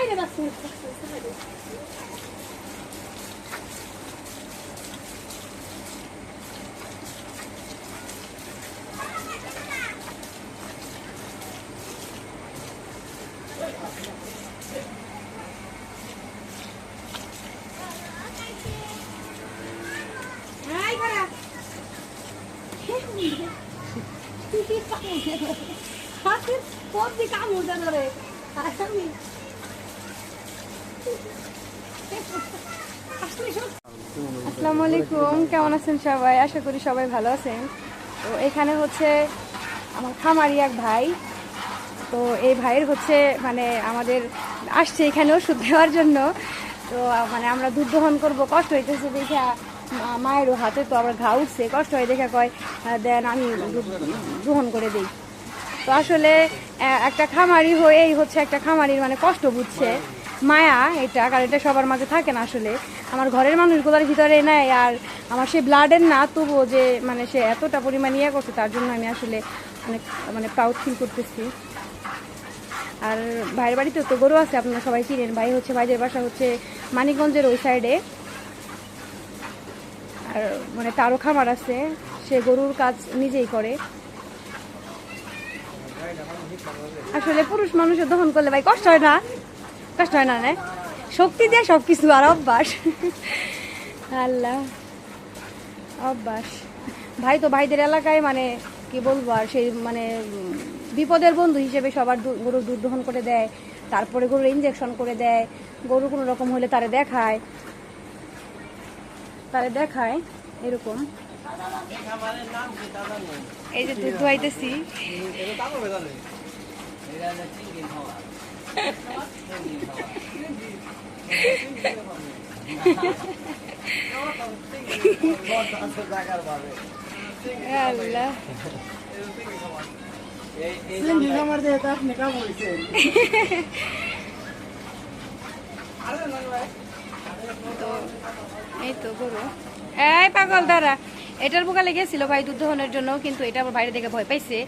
বাচ্চা Ay, para. হাতের সবজি কামড় দেন রে আমি আসসালামু আলাইকুম, কেমন আছেন সবাই? আশা করি সবাই ভালো আছেন। তো এখানে হচ্ছে আমার খামারি এক ভাই। তো এই ভাইয়ের হচ্ছে মানে আমাদের আসছে এখানে ওষুধ দেওয়ার জন্য। তো মানে আমরা দুধ দহন করব। কষ্ট হইতেছে দেখে মায়েরও হাতে তো আবার ঘা উঠছে। কষ্ট হয় দেখে কয় দেন আমি দহন করে দিই। তো আসলে একটা খামারি হয়ে এই হচ্ছে একটা খামারির মানে কষ্ট বুঝছে। মায়া এটা, কারণ এটা সবার মাঝে থাকে না আসলে। আমার ঘরের মানুষগুলোর ভিতরে নেয় আর আমার সে ব্লাডের না, তবুও যে মানে সে এতটা পরিমাণ ইয়ে করছে, তার জন্য আমি আসলে অনেক মানে প্রাউড ফিল করতেছি। আর ভাইয়ের বাড়িতে তো গরু আছে, আপনারা সবাই চিনেন। ভাই হচ্ছে, ভাইদের বাসা হচ্ছে মানিকগঞ্জের ওই সাইডে আর মানে তারও খামার আছে, সে গরুর কাজ নিজেই করে। আসলে পুরুষ মানুষের দহন করলে ভাই কষ্ট হয় না? কষ্ট হয় না না শক্তি দিয়ে সব কিছু আর অভ্যাস। আল্লাহ। অভ্যাস। ভাই তো ভাইদের এলাকায় মানে কি বলব আর, সেই মানে বিপদের বন্ধু হিসেবে সবার গরুর দুধ দহন করে দেয়, তারপরে গরুর ইঞ্জেকশন করে দেয়, গরু কোনো রকম হলে তারে দেখায়। তারে দেখায়, এরকম। এই যে দুধ দোয়াইতেছি এই তো গরু। পাগল দাঁড়া এটার বোকালে গেছিল ভাই দুধ দহনের জন্য, কিন্তু এটা আবার বাইরে থেকে ভয় পাইছে।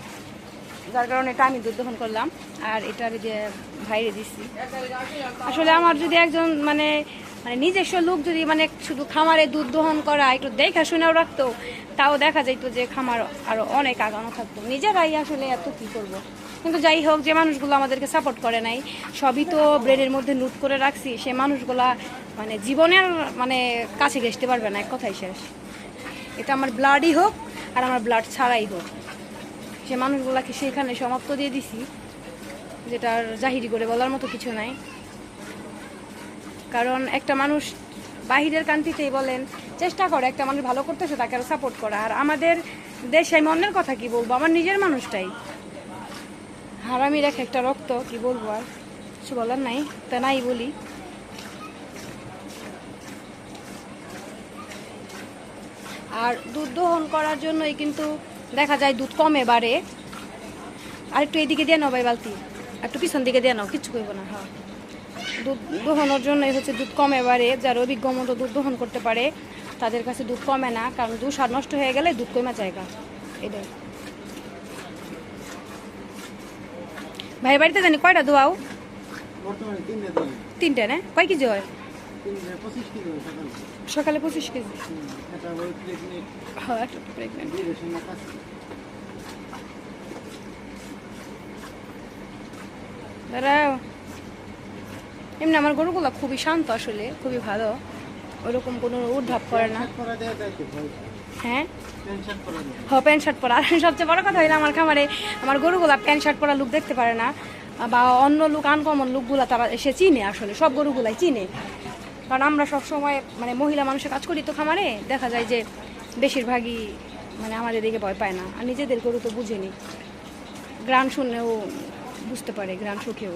যার কারণে এটা আমি দুধ দহন করলাম, আর এটা আমি ভাইরে দিচ্ছি আসলে আমার যদি একজন মানে মানে নিজস্ব লোক যদি মানে শুধু খামারে দুধ দহন করা, একটু দেখা শুনেও রাখতো, তাও দেখা যাইতো যে খামার আরও অনেক আগানো থাকতো। নিজেরাই আসলে এত কি করব। কিন্তু যাই হোক, যে মানুষগুলো আমাদেরকে সাপোর্ট করে নাই, সবই তো ব্রেনের মধ্যে নোট করে রাখছি, সে মানুষগুলা মানে জীবনের মানে কাছে ঘেসতে পারবে না, এক কথাই শেষ। এটা আমার ব্লাডই হোক, আর আমার ব্লাড ছাড়াই হোক। সে মানুষগুলাকে সেখানে সমাপ্ত দিয়ে দিছি, যেটা আর জাহিরি করে বলার মতো কিছু নাই। কারণ একটা মানুষ বাহিরের কান্ট্রিতেই বলেন, চেষ্টা করে একটা মানুষ ভালো করতেছে, তাকে আরও সাপোর্ট করা। আর আমাদের দেশে আমি অন্যের কথা কি বলব? আমার নিজের মানুষটাই। হারামির এক একটা রক্ত, কি বলব আর? কিছু বলার নাই, তা নাই বলি। আর দুধ দহন করার জন্যই কিন্তু দেখা যায় দুধ কমে বাড়ে। আর একটু এদিকে দিয়ে নাও ভাই বালতি। আর একটু পিছন দিকে দিয়ে নাও কিচ্ছু করব না। হ্যাঁ। দুধ দহনের জন্যই হচ্ছে দুধ কমে বাড়ে। যারা অভিজ্ঞ মতো দুধ দহন করতে পারে তাদের কাছে দুধ কমে না কারণ দুধ সার নষ্ট হয়ে গেলে দুধ কমে জায়গা। এটাই। ভাই বাড়িতে জানি কয়টা দোয়াও তিনটে না? কয় কেজি হয়? সকালে পঁচিশ কেজি। হ্যাঁ দাঁড়াও। এমনি আমার গরুগুলো খুবই শান্ত আসলে, খুবই ভালো। ওরকম কোনো উদ্ধাপ করে না। হ্যাঁ? প্যান্ট শার্ট পরা দেয় হ, প্যান্ট শার্ট পরা। আর সবচেয়ে বড় কথা হইল আমার খামারে আমার গরুগুলা প্যান্ট শার্ট পরা লুক দেখতে পারে না। বা অন্য লুক আনকমন লুকগুলা তারা এসে চিনে আসলে, সব গরুগুলাই চিনে। কারণ আমরা সব সময় মানে মহিলা মানুষের কাজ করি তো খামারে, দেখা যায় যে বেশিরভাগই মানে আমাদের দিকে ভয় পায় না আর নিজেদের গরু তো বুঝেনি গ্রাম শুনেও বুঝতে পারে গ্রাম সুখেও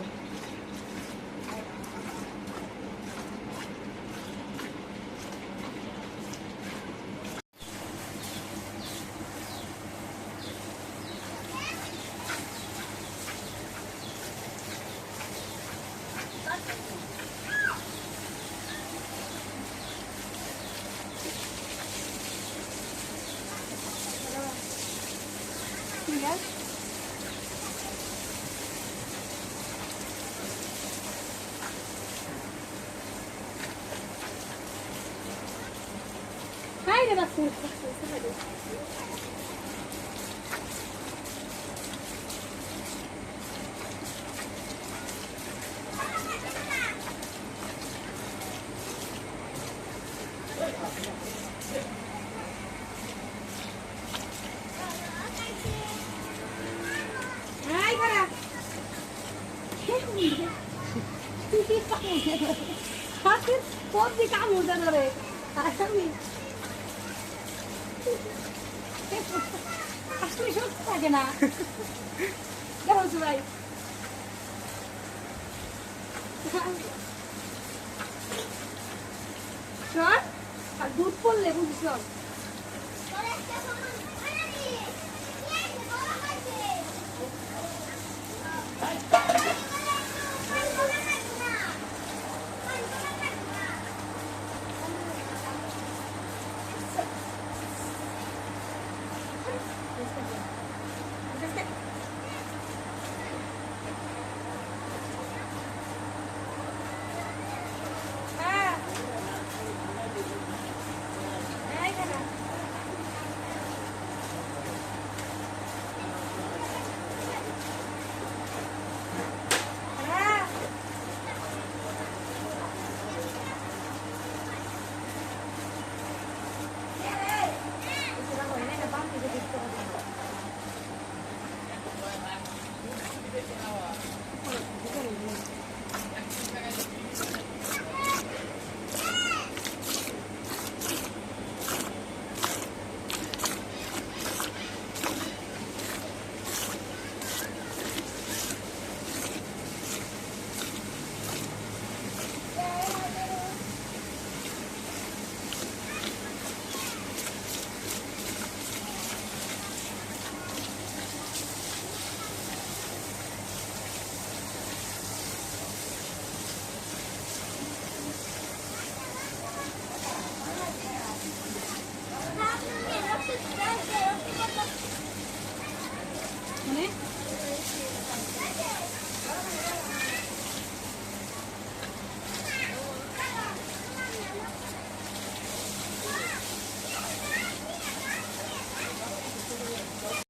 Thank you. যাচ্ছে Ay, para. হাতের সবজি কামড় দেন রে আমি আসলে সত্যি থাকে না। কেমন ভাই আর দুধ পড়লে বুঝছ? 食べてたわ。これ、ここに。